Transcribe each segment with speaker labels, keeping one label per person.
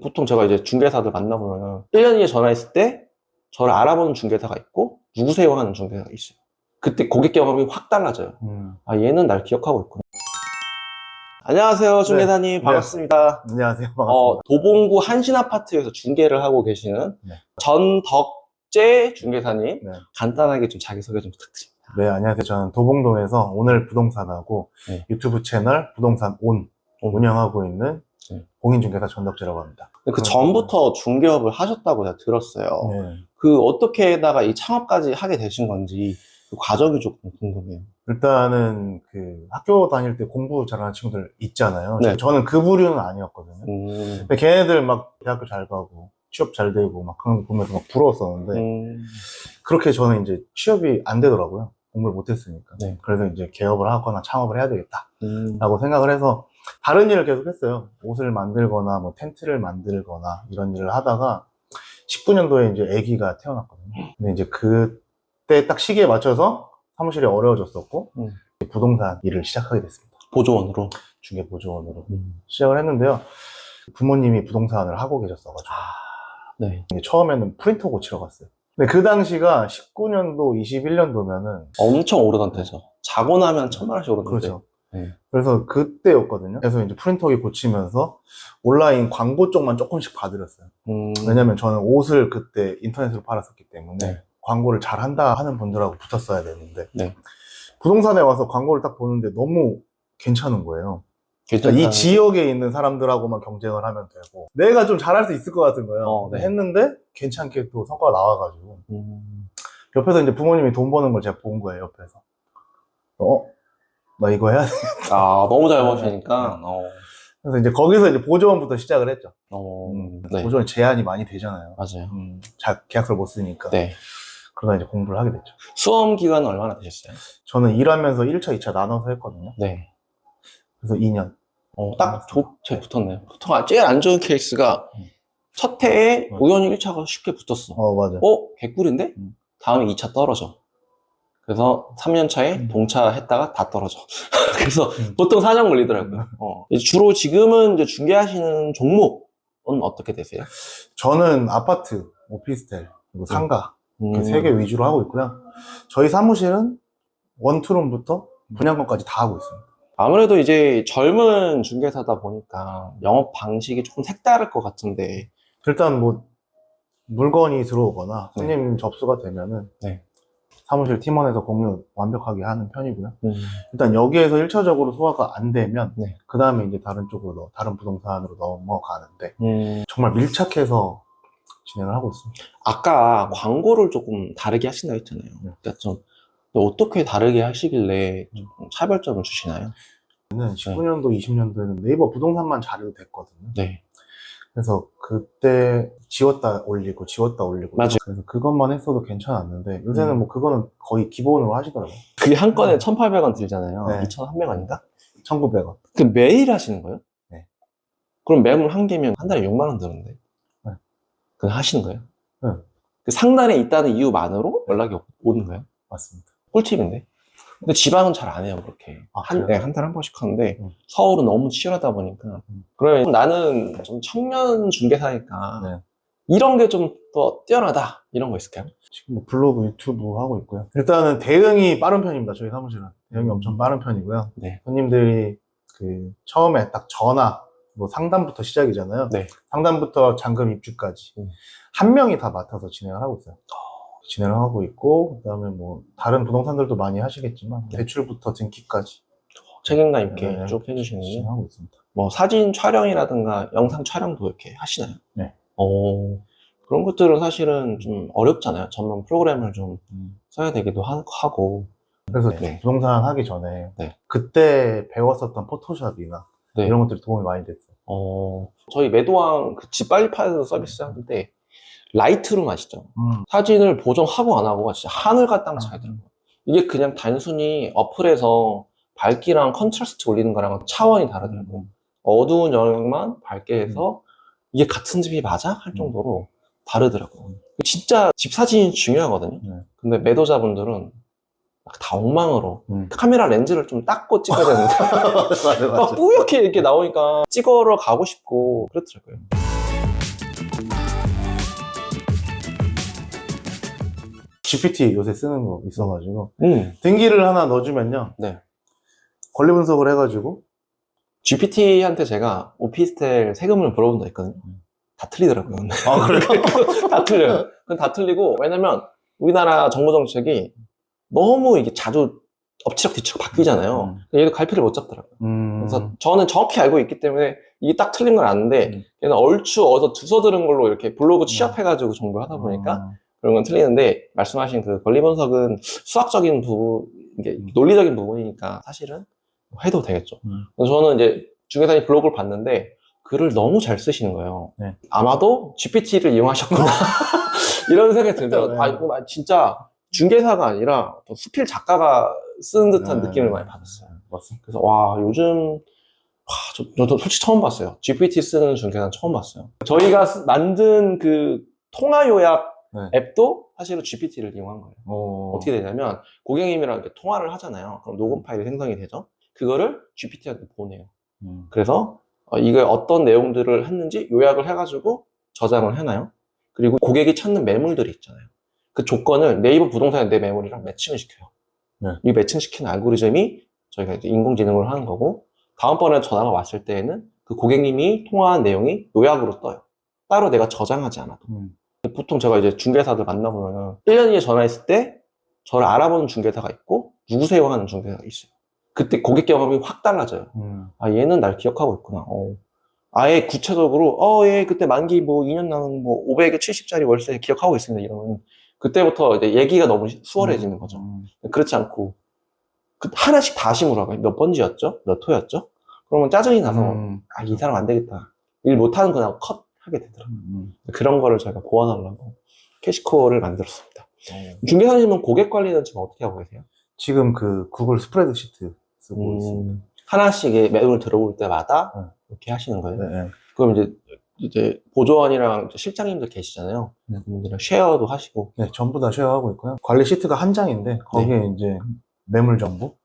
Speaker 1: 보통 제가 이제 중개사들 만나보면 1년 뒤에 전화했을 때 저를 알아보는 중개사가 있고 누구세요 하는 중개사가 있어요. 그때 고객 경험이 확 달라져요.
Speaker 2: 음.
Speaker 1: 아 얘는 날 기억하고 있구나. 안녕하세요 중개사님
Speaker 2: 네.
Speaker 1: 반갑습니다.
Speaker 2: 안녕하세요. 반갑습니다.
Speaker 1: 어, 도봉구 한신아파트에서 중개를 하고 계시는
Speaker 2: 네.
Speaker 1: 전덕재 중개사님
Speaker 2: 네.
Speaker 1: 간단하게 좀 자기소개 좀 부탁드립니다.
Speaker 2: 네, 안녕하세요. 저는 도봉동에서 오늘 부동산하고
Speaker 1: 네.
Speaker 2: 유튜브 채널 부동산 온
Speaker 1: 온.
Speaker 2: 운영하고 있는
Speaker 1: 네.
Speaker 2: 공인중개사 전덕재라고 합니다.
Speaker 1: 그 전부터 중개업을 하셨다고 제가 들었어요.
Speaker 2: 네.
Speaker 1: 그 어떻게다가 이 창업까지 하게 되신 건지 그 과정이 조금 궁금해요.
Speaker 2: 일단은 그 학교 다닐 때 공부 잘하는 친구들 있잖아요.
Speaker 1: 네.
Speaker 2: 저는 그 부류는 아니었거든요.
Speaker 1: 음,
Speaker 2: 근데 걔네들 막 대학교 잘 가고 취업 잘 되고 막 그런 거 보면서 막 부러웠었는데
Speaker 1: 음,
Speaker 2: 그렇게 저는 이제 취업이 안 되더라고요. 공부를 못했으니까.
Speaker 1: 네.
Speaker 2: 그래서 이제 개업을 하거나 창업을 해야 되겠다.
Speaker 1: 음,
Speaker 2: 라고 생각을 해서 다른 일을 계속 했어요. 옷을 만들거나 뭐 텐트를 만들거나 이런 일을 하다가 19년도에 이제 아기가 태어났거든요. 근데 이제 그때 딱 시기에 맞춰서 사무실이 어려워졌었고
Speaker 1: 음.
Speaker 2: 부동산 일을 시작하게 됐습니다.
Speaker 1: 보조원으로.
Speaker 2: 중개 보조원으로
Speaker 1: 음.
Speaker 2: 시작을 했는데요. 부모님이 부동산을 하고 계셨어가지고
Speaker 1: 네.
Speaker 2: 이게 처음에는 프린터 고치러 갔어요. 근데 그 당시가 19년도, 21년도면은
Speaker 1: 엄청 오르던 때죠. 자고 나면 천만 원씩 오르는데.
Speaker 2: 그렇죠.
Speaker 1: 네.
Speaker 2: 그래서 그때였거든요. 그래서 이제 프린터기 고치면서 온라인 광고 쪽만 조금씩 봐드렸어요.
Speaker 1: 음,
Speaker 2: 왜냐면 저는 옷을 그때 인터넷으로 팔았었기 때문에
Speaker 1: 네.
Speaker 2: 광고를 잘 한다 하는 분들하고 붙었어야 되는데
Speaker 1: 네.
Speaker 2: 부동산에 와서 광고를 딱 보는데 너무 괜찮은 거예요. 그러니까 이 지역에 있는 사람들하고만 경쟁을 하면 되고 내가 좀 잘할 수 있을 것 같은 거예요.
Speaker 1: 어, 네.
Speaker 2: 했는데 괜찮게 또 성과가 나와가지고
Speaker 1: 음,
Speaker 2: 옆에서 이제 부모님이 돈 버는 걸 제가 본 거예요. 옆에서 어? 나 이거 해야 돼.
Speaker 1: 아, 너무 잘
Speaker 2: 네.
Speaker 1: 버시니까. 어,
Speaker 2: 그래서 이제 거기서 이제 보조원부터 시작을 했죠.
Speaker 1: 어,
Speaker 2: 음,
Speaker 1: 네.
Speaker 2: 보조원 제한이 많이 되잖아요.
Speaker 1: 맞아요.
Speaker 2: 음, 자, 계약서를 못 쓰니까.
Speaker 1: 네.
Speaker 2: 그러다 이제 공부를 하게 됐죠.
Speaker 1: 수험 기간은 얼마나 되셨어요?
Speaker 2: 저는 일하면서 1차, 2차 나눠서 했거든요.
Speaker 1: 네.
Speaker 2: 그래서 2년.
Speaker 1: 어, 딱 좋게 붙었네요. 보통 아, 제일 안 좋은 케이스가
Speaker 2: 음.
Speaker 1: 첫 해에
Speaker 2: 음.
Speaker 1: 우연히 1차가 쉽게 붙었어.
Speaker 2: 어, 맞아.
Speaker 1: 어? 개꿀인데?
Speaker 2: 음.
Speaker 1: 다음에 2차 떨어져. 그래서 3년 차에
Speaker 2: 음.
Speaker 1: 동차 했다가 다 떨어져. 그래서
Speaker 2: 음.
Speaker 1: 보통 4년 걸리더라고요. 어. 이제 주로 지금은 이제 중개하시는 종목은 어떻게 되세요?
Speaker 2: 저는 아파트, 오피스텔, 그리고 상가,
Speaker 1: 음.
Speaker 2: 이렇게 세 개 위주로 하고 있고요. 저희 사무실은 원투룸부터 분양권까지 다 하고 있습니다.
Speaker 1: 아무래도 이제 젊은 중개사다 보니까 영업 방식이 조금 색다를 것 같은데
Speaker 2: 일단 뭐, 물건이 들어오거나
Speaker 1: 네.
Speaker 2: 손님 접수가 되면은
Speaker 1: 네.
Speaker 2: 사무실 팀원에서 공유 완벽하게 하는 편이고요.
Speaker 1: 음.
Speaker 2: 일단 여기에서 1차적으로 소화가 안 되면
Speaker 1: 네.
Speaker 2: 그 다음에 이제 다른 쪽으로 넘- 다른 부동산으로 넘어가는데
Speaker 1: 음.
Speaker 2: 정말 밀착해서 진행을 하고 있습니다.
Speaker 1: 아까 광고를 조금 다르게 하신다고 했잖아요.
Speaker 2: 네.
Speaker 1: 그러니까 좀 어떻게 다르게 하시길래 좀 차별점을 주시나요?
Speaker 2: 저는 19년도, 20년도에는 네이버 부동산만 잘해도 됐거든요.
Speaker 1: 네.
Speaker 2: 그래서 그때 지웠다 올리고 지웠다 올리고
Speaker 1: 맞아요.
Speaker 2: 그래서 그것만 했어도 괜찮았는데 요새는
Speaker 1: 음.
Speaker 2: 뭐 그거는 거의 기본으로 하시더라고요.
Speaker 1: 그게 한 건에 1,800원 들잖아요.
Speaker 2: 네.
Speaker 1: 2,300원인가?
Speaker 2: 1,900원.
Speaker 1: 그 매일 하시는 거예요?
Speaker 2: 네.
Speaker 1: 그럼 매물 한 개면 한 달에 6만 원 드는데.
Speaker 2: 네.
Speaker 1: 그거 하시는 거예요?
Speaker 2: 네.
Speaker 1: 그 상단에 있다는 이유만으로 연락이 오- 오는 거예요?
Speaker 2: 맞습니다.
Speaker 1: 꿀팁인데. 근데 지방은 잘 안 해요, 그렇게.
Speaker 2: 아,
Speaker 1: 한? 네, 한 달에 한 번씩 하는데,
Speaker 2: 음.
Speaker 1: 서울은 너무 치열하다 보니까.
Speaker 2: 음.
Speaker 1: 그러면 나는 좀 청년 중개사니까,
Speaker 2: 네.
Speaker 1: 이런 게 좀 더 뛰어나다. 이런 거 있을까요?
Speaker 2: 지금 뭐 블로그, 유튜브 하고 있고요. 일단은 대응이 빠른 편입니다. 저희 사무실은 대응이
Speaker 1: 음.
Speaker 2: 엄청 빠른 편이고요.
Speaker 1: 네.
Speaker 2: 손님들이 그 처음에 딱 전화, 뭐 상담부터 시작이잖아요.
Speaker 1: 네.
Speaker 2: 상담부터 잔금 입주까지
Speaker 1: 음.
Speaker 2: 한 명이 다 맡아서 진행을 하고 있어요. 진행을 하고 있고 그다음에 뭐 다른 부동산들도 많이 하시겠지만
Speaker 1: 네.
Speaker 2: 대출부터 등기까지
Speaker 1: 책임감 있게
Speaker 2: 네.
Speaker 1: 쭉 해주시는데,
Speaker 2: 진행하고 있습니다.
Speaker 1: 뭐 사진 촬영이라든가 영상 촬영도 이렇게 하시나요?
Speaker 2: 네.
Speaker 1: 어, 그런 것들은 사실은 좀 어렵잖아요. 전문 프로그램을 좀
Speaker 2: 음.
Speaker 1: 써야 되기도 하- 하고.
Speaker 2: 그래서
Speaker 1: 네.
Speaker 2: 부동산 하기 전에
Speaker 1: 네.
Speaker 2: 그때 배웠었던 포토샵이나
Speaker 1: 네.
Speaker 2: 이런 것들이 도움이 많이 됐어요.
Speaker 1: 어, 저희 매도왕 그 집 빨리 파는 서비스 하는데, 라이트룸 아시죠?
Speaker 2: 음.
Speaker 1: 사진을 보정하고 안 하고가 진짜 하늘과 땅 차이더라고요. 이게 그냥 단순히 어플에서 밝기랑 컨트라스트 올리는 거랑 차원이 다르더라고요. 어두운 영역만 밝게 해서 이게 같은 집이 맞아? 할 정도로 다르더라고요. 진짜 집 사진이 중요하거든요.
Speaker 2: 네.
Speaker 1: 근데 매도자분들은 막다 엉망으로
Speaker 2: 음.
Speaker 1: 카메라 렌즈를 좀 닦고 찍어야 되는데
Speaker 2: 맞아요,
Speaker 1: 막 뿌옇게 이렇게 나오니까 찍으러 가고 싶고 그렇더라고요.
Speaker 2: GPT 요새 쓰는 거 있어가지고
Speaker 1: 음.
Speaker 2: 등기를 하나 넣어주면요.
Speaker 1: 네.
Speaker 2: 권리 분석을 해가지고
Speaker 1: GPT한테 제가 오피스텔 세금을 물어본 적 있거든요. 다 틀리더라고요.
Speaker 2: 아 그래?
Speaker 1: 다 틀려요. 그건 다 틀리고, 왜냐면 우리나라 정부 정책이 너무 이게 자주 엎치락 뒤치락 바뀌잖아요. 얘도 갈피를 못 잡더라고요.
Speaker 2: 음.
Speaker 1: 그래서 저는 정확히 알고 있기 때문에 이게 딱 틀린 건 아는데,
Speaker 2: 음.
Speaker 1: 얘는 얼추 어디서 주워 들은 걸로 이렇게 블로그 취합해가지고 정보를 하다 보니까
Speaker 2: 아,
Speaker 1: 그런 건 틀리는데, 말씀하신 그 권리 분석은 수학적인 부분, 이게 논리적인 부분이니까 사실은 해도 되겠죠.
Speaker 2: 음.
Speaker 1: 저는 이제 중개사님 블로그를 봤는데 글을 너무 잘 쓰시는 거예요.
Speaker 2: 네.
Speaker 1: 아마도 GPT를 이용하셨구나 이런 생각이 들더라고요.
Speaker 2: 네.
Speaker 1: 아, 이거 진짜 중개사가 아니라 수필 작가가 쓰는 듯한
Speaker 2: 네.
Speaker 1: 느낌을 많이 받았어요.
Speaker 2: 맞습니다.
Speaker 1: 그래서 와 요즘 와, 저, 저도 솔직히 처음 봤어요. GPT 쓰는 중개사는 처음 봤어요. 저희가 쓰- 만든 그 통화 요약
Speaker 2: 네.
Speaker 1: 앱도 사실은 GPT를 이용한 거예요.
Speaker 2: 어,
Speaker 1: 어떻게 되냐면 고객님이랑 이렇게 통화를 하잖아요. 그럼 녹음 파일이 생성이 되죠. 그거를 GPT한테 보내요.
Speaker 2: 음.
Speaker 1: 그래서 어, 이게 어떤 내용들을 했는지 요약을 해가지고 저장을 해놔요. 그리고 고객이 찾는 매물들이 있잖아요. 그 조건을 네이버 부동산의 내 매물이랑 매칭을 시켜요.
Speaker 2: 네.
Speaker 1: 이 매칭시키는 알고리즘이 저희가 이제 인공지능으로 하는 거고 다음번에 전화가 왔을 때에는 그 고객님이 통화한 내용이 요약으로 떠요. 따로 내가 저장하지 않아도.
Speaker 2: 음.
Speaker 1: 보통 제가 이제 중개사들 만나보면 1년 뒤에 전화했을 때 저를 알아보는 중개사가 있고 누구세요 하는 중개사가 있어요. 그때 고객 경험이 확 달라져요.
Speaker 2: 음.
Speaker 1: 아, 얘는 날 기억하고 있구나. 어. 아예 구체적으로, 어, 예, 그때 만기 뭐 2년 남은 뭐 570짜리 월세 기억하고 있습니다. 이러면 그때부터 이제 얘기가 너무 수월해지는 거죠.
Speaker 2: 음.
Speaker 1: 그렇지 않고, 그 하나씩 다시 물어봐요. 몇 번지였죠? 몇 호였죠? 그러면 짜증이 나서,
Speaker 2: 음.
Speaker 1: 아, 이 사람 안 되겠다. 일 못하는 거나 컷 하게 되더라고요.
Speaker 2: 음.
Speaker 1: 그런 거를 저희가 보완하려고 캐시코어를 만들었습니다.
Speaker 2: 어.
Speaker 1: 중개사님은 고객 관리는 지금 어떻게 하고 계세요?
Speaker 2: 지금 그 구글 스프레드시트 쓰고 있습니다.
Speaker 1: 음, 하나씩 매물 들어올 때마다
Speaker 2: 네.
Speaker 1: 이렇게 하시는 거예요.
Speaker 2: 네, 네.
Speaker 1: 그럼 이제 이제 보조원이랑 실장님들 계시잖아요.
Speaker 2: 네.
Speaker 1: 그분들이랑 쉐어도 하시고.
Speaker 2: 네, 전부 다 쉐어하고 있고요. 관리 시트가 한 장인데 거기에 이제 매물 정보,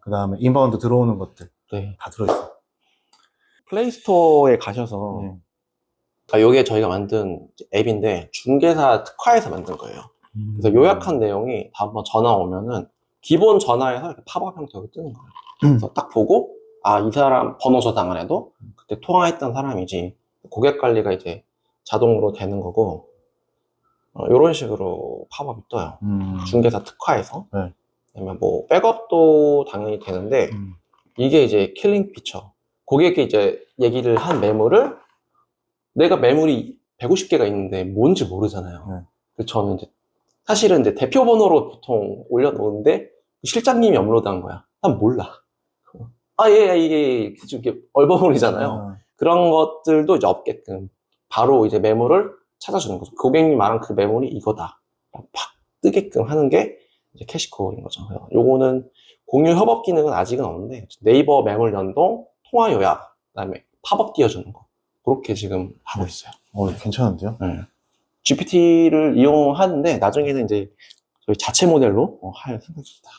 Speaker 2: 그 다음에 인바운드 들어오는 것들
Speaker 1: 네.
Speaker 2: 다 들어있어요.
Speaker 1: 플레이스토어에 가셔서
Speaker 2: 네.
Speaker 1: 아, 요게 저희가 만든 앱인데 중개사 특화해서 만든 거예요. 그래서 요약한 내용이 다음번 전화 오면은 기본 전화에서 이렇게 팝업 형태로 뜨는 거예요.
Speaker 2: 음.
Speaker 1: 그래서 딱 보고 아 이 사람 번호 저장 안 해도 그때 통화했던 사람이지 고객 관리가 이제 자동으로 되는 거고 이런 식으로 팝업이 떠요.
Speaker 2: 음.
Speaker 1: 중개사 특화해서
Speaker 2: 네.
Speaker 1: 그다음에 뭐 백업도 당연히 되는데
Speaker 2: 음.
Speaker 1: 이게 이제 킬링 피처 고객이 이제 얘기를 한 매물을 내가 매물이 150개가 있는데 뭔지 모르잖아요.
Speaker 2: 네.
Speaker 1: 그래서 저는 이제 사실은 이제 대표 번호로 보통 올려놓는데 실장님이 업로드한 거야. 난 몰라. 아, 예, 예, 이게 좀 이렇게 얼버무리잖아요.
Speaker 2: 아,
Speaker 1: 그런 것들도 이제 없게끔 바로 이제 매물을 찾아주는 거죠. 고객님 말한 그 매물이 이거다. 팍 뜨게끔 하는 게 이제 캐시코어인 거죠. 요거는 공유 협업 기능은 아직은 없는데 네이버 매물 연동, 통화 요약, 그다음에 팝업 띄워주는 거 그렇게 지금 하고 있어요.
Speaker 2: 어, 괜찮은데요?
Speaker 1: GPT를 이용하는데 나중에는 이제 저희 자체 모델로 어, 할 생각입니다.